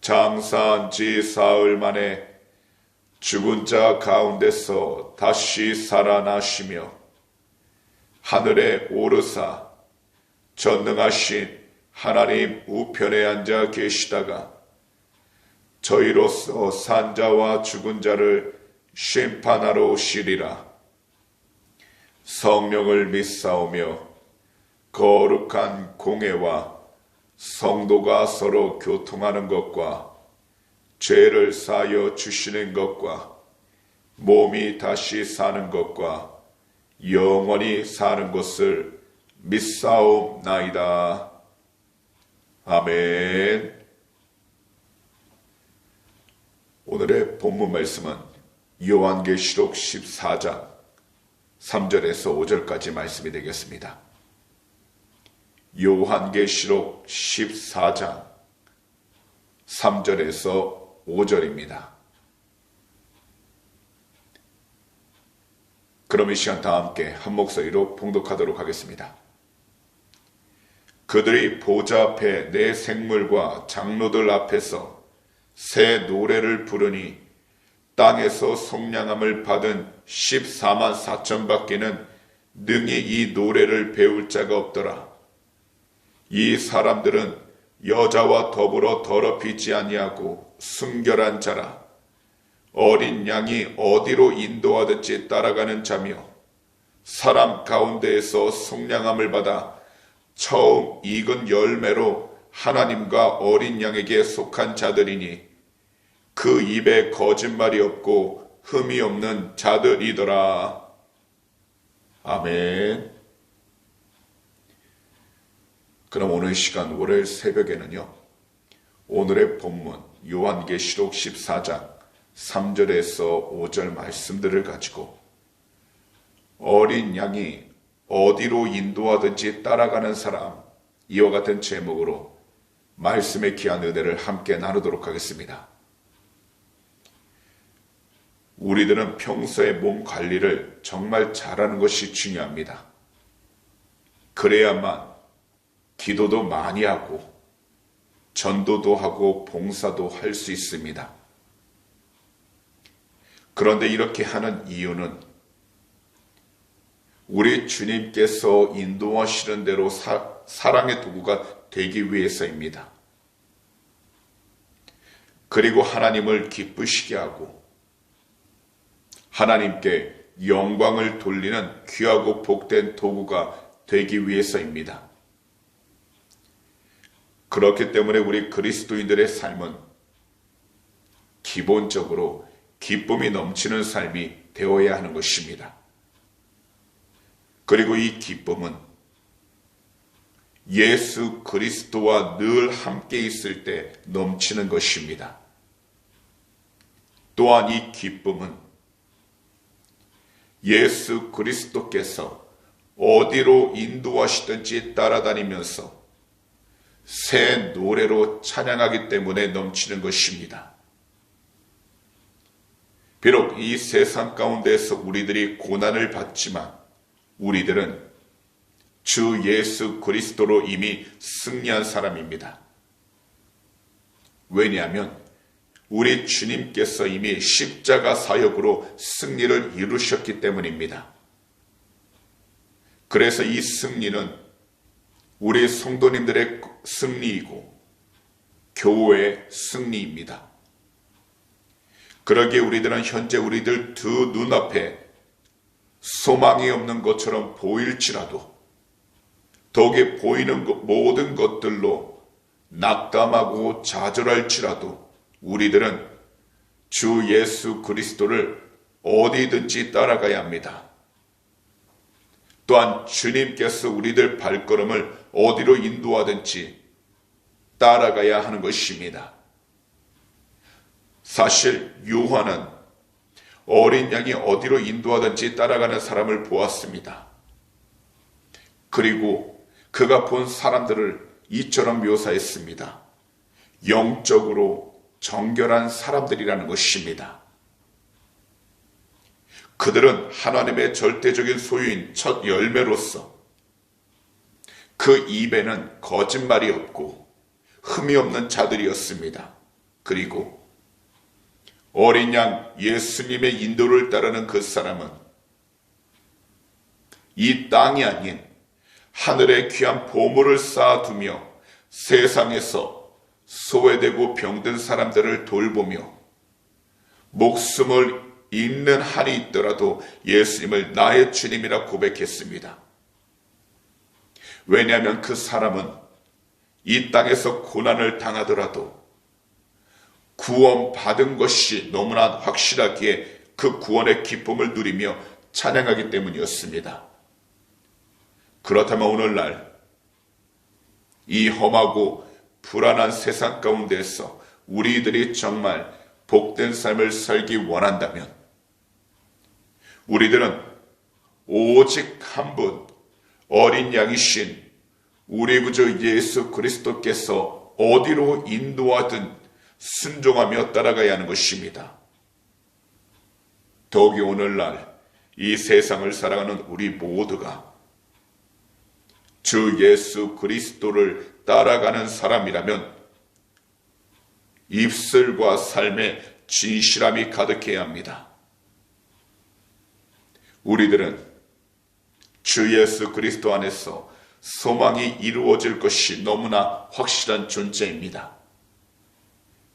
장사한 지 사흘 만에 죽은 자 가운데서 다시 살아나시며 하늘에 오르사 전능하신 하나님 우편에 앉아 계시다가 저희로서 산자와 죽은 자를 심판하러 오시리라. 성령을 믿사오며 거룩한 공예와 성도가 서로 교통하는 것과 죄를 사여 주시는 것과 몸이 다시 사는 것과 영원히 사는 것을 믿사옵나이다. 아멘. 오늘의 본문 말씀은 요한계시록 14장 3절에서 5절까지 말씀이 되겠습니다. 요한계시록 14장 3절에서 5절입니다. 그럼 이 시간 다 함께 한 목소리로 봉독하도록 하겠습니다. 그들이 보좌 앞에 내 생물과 장로들 앞에서 새 노래를 부르니 땅에서 속량함을 받은 14만 4천 밖에는 능히 이 노래를 배울 자가 없더라. 이 사람들은 여자와 더불어 더럽히지 아니하고 순결한 자라. 어린 양이 어디로 인도하듯이 따라가는 자며 사람 가운데에서 속량함을 받아 처음 익은 열매로 하나님과 어린 양에게 속한 자들이니 그 입에 거짓말이 없고 흠이 없는 자들이더라. 아멘. 그럼 오늘 시간 월요일 새벽에는요. 오늘의 본문 요한계시록 14장 3절에서 5절 말씀들을 가지고 어린 양이 어디로 인도하든지 따라가는 사람 이와 같은 제목으로 말씀의 귀한 은혜를 함께 나누도록 하겠습니다. 우리들은 평소에 몸 관리를 정말 잘하는 것이 중요합니다. 그래야만 기도도 많이 하고 전도도 하고 봉사도 할 수 있습니다. 그런데 이렇게 하는 이유는 우리 주님께서 인도하시는 대로 사, 사랑의 도구가 되기 위해서입니다. 그리고 하나님을 기쁘시게 하고 하나님께 영광을 돌리는 귀하고 복된 도구가 되기 위해서입니다. 그렇기 때문에 우리 그리스도인들의 삶은 기본적으로 기쁨이 넘치는 삶이 되어야 하는 것입니다. 그리고 이 기쁨은 예수 그리스도와 늘 함께 있을 때 넘치는 것입니다. 또한 이 기쁨은 예수 그리스도께서 어디로 인도하시든지 따라다니면서 새 노래로 찬양하기 때문에 넘치는 것입니다. 비록 이 세상 가운데서 우리들이 고난을 받지만 우리들은 주 예수 그리스도로 이미 승리한 사람입니다. 왜냐하면 우리 주님께서 이미 십자가 사역으로 승리를 이루셨기 때문입니다. 그래서 이 승리는 우리 성도님들의 승리이고 교회의 승리입니다. 그러기에 우리들은 현재 우리들 두 눈앞에 소망이 없는 것처럼 보일지라도 덕에 보이는 모든 것들로 낙담하고 좌절할지라도 우리들은 주 예수 그리스도를 어디든지 따라가야 합니다. 또한 주님께서 우리들 발걸음을 어디로 인도하든지 따라가야 하는 것입니다. 사실 요한은 어린 양이 어디로 인도하든지 따라가는 사람을 보았습니다. 그리고 그가 본 사람들을 이처럼 묘사했습니다. 영적으로 정결한 사람들이라는 것입니다. 그들은 하나님의 절대적인 소유인 첫 열매로서 그 입에는 거짓말이 없고 흠이 없는 자들이었습니다. 그리고 어린 양 예수님의 인도를 따르는 그 사람은 이 땅이 아닌 하늘의 귀한 보물을 쌓아두며 세상에서 소외되고 병든 사람들을 돌보며 목숨을 잃는 한이 있더라도 예수님을 나의 주님이라 고백했습니다. 왜냐하면 그 사람은 이 땅에서 고난을 당하더라도 구원 받은 것이 너무나 확실하기에 그 구원의 기쁨을 누리며 찬양하기 때문이었습니다. 그렇다면 오늘날 이 험하고 불안한 세상 가운데서 우리들이 정말 복된 삶을 살기 원한다면 우리들은 오직 한 분 어린 양이신 우리 구주 예수 그리스도께서 어디로 인도하든 순종하며 따라가야 하는 것입니다. 더욱이 오늘날 이 세상을 살아가는 우리 모두가 주 예수 그리스도를 따라가는 사람이라면 입술과 삶에 진실함이 가득해야 합니다. 우리들은 주 예수 그리스도 안에서 소망이 이루어질 것이 너무나 확실한 존재입니다.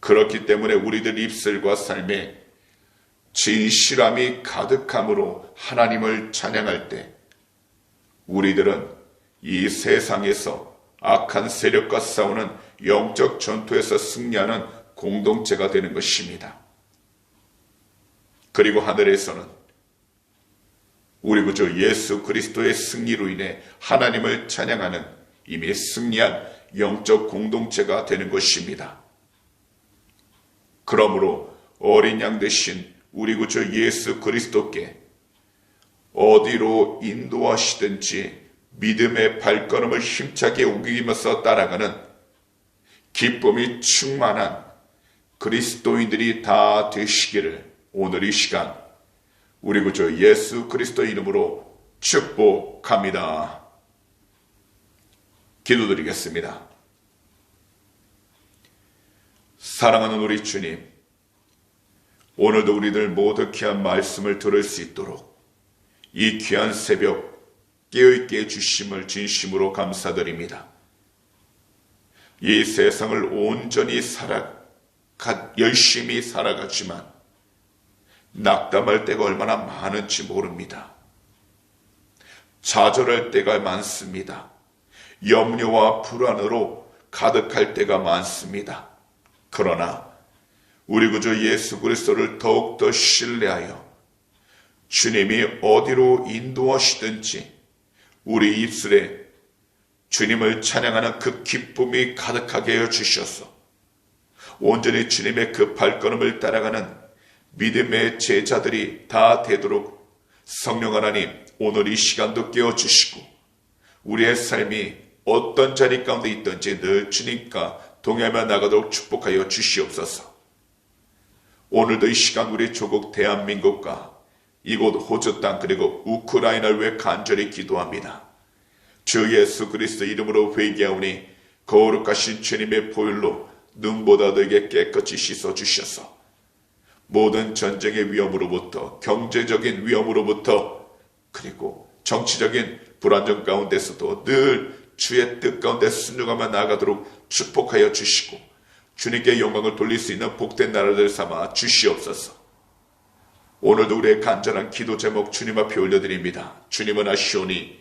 그렇기 때문에 우리들 입술과 삶에 진실함이 가득함으로 하나님을 찬양할 때 우리들은 이 세상에서 악한 세력과 싸우는 영적 전투에서 승리하는 공동체가 되는 것입니다. 그리고 하늘에서는 우리 구주 예수 그리스도의 승리로 인해 하나님을 찬양하는 이미 승리한 영적 공동체가 되는 것입니다. 그러므로 어린 양 대신 우리 구주 예수 그리스도께 어디로 인도하시든지 믿음의 발걸음을 힘차게 옮기면서 따라가는 기쁨이 충만한 그리스도인들이 다 되시기를 오늘 이 시간 우리 구주 예수 그리스도 이름으로 축복합니다. 기도드리겠습니다. 사랑하는 우리 주님, 오늘도 우리들 모두 귀한 말씀을 들을 수 있도록 이 귀한 새벽 깨어있게 해주심을 진심으로 감사드립니다. 이 세상을 온전히 살아, 열심히 살아갔지만 낙담할 때가 얼마나 많은지 모릅니다. 좌절할 때가 많습니다. 염려와 불안으로 가득할 때가 많습니다. 그러나 우리 구주 예수 그리스도를 더욱더 신뢰하여 주님이 어디로 인도하시든지 우리 입술에 주님을 찬양하는 그 기쁨이 가득하게 해 주셔서 온전히 주님의 그 발걸음을 따라가는 믿음의 제자들이 다 되도록 성령 하나님 오늘 이 시간도 깨워주시고 우리의 삶이 어떤 자리 가운데 있든지 늘 주님과 동행하며 나가도록 축복하여 주시옵소서. 오늘도 이 시간 우리 조국 대한민국과 이곳 호주 땅 그리고 우크라이나를 위해 간절히 기도합니다. 주 예수 그리스도 이름으로 회개하오니 거룩하신 주님의 보혈로 눈보다 되게 깨끗이 씻어 주셔서 모든 전쟁의 위험으로부터 경제적인 위험으로부터 그리고 정치적인 불안정 가운데서도 늘 주의 뜻 가운데 순종하며 나아가도록 축복하여 주시고 주님께 영광을 돌릴 수 있는 복된 나라들 삼아 주시옵소서. 오늘도 우리의 간절한 기도 제목 주님 앞에 올려드립니다. 주님은 아시오니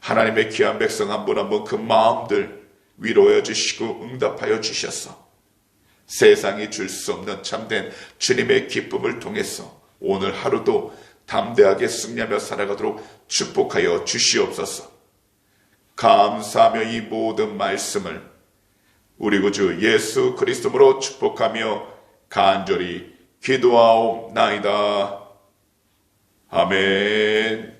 하나님의 귀한 백성 한 분 한 분 그 마음들 위로해 주시고 응답하여 주셔서 세상이 줄 수 없는 참된 주님의 기쁨을 통해서 오늘 하루도 담대하게 승리하며 살아가도록 축복하여 주시옵소서. 감사하며 이 모든 말씀을 우리 구주 예수 그리스도로 축복하며 간절히 기도하옵나이다. 아멘.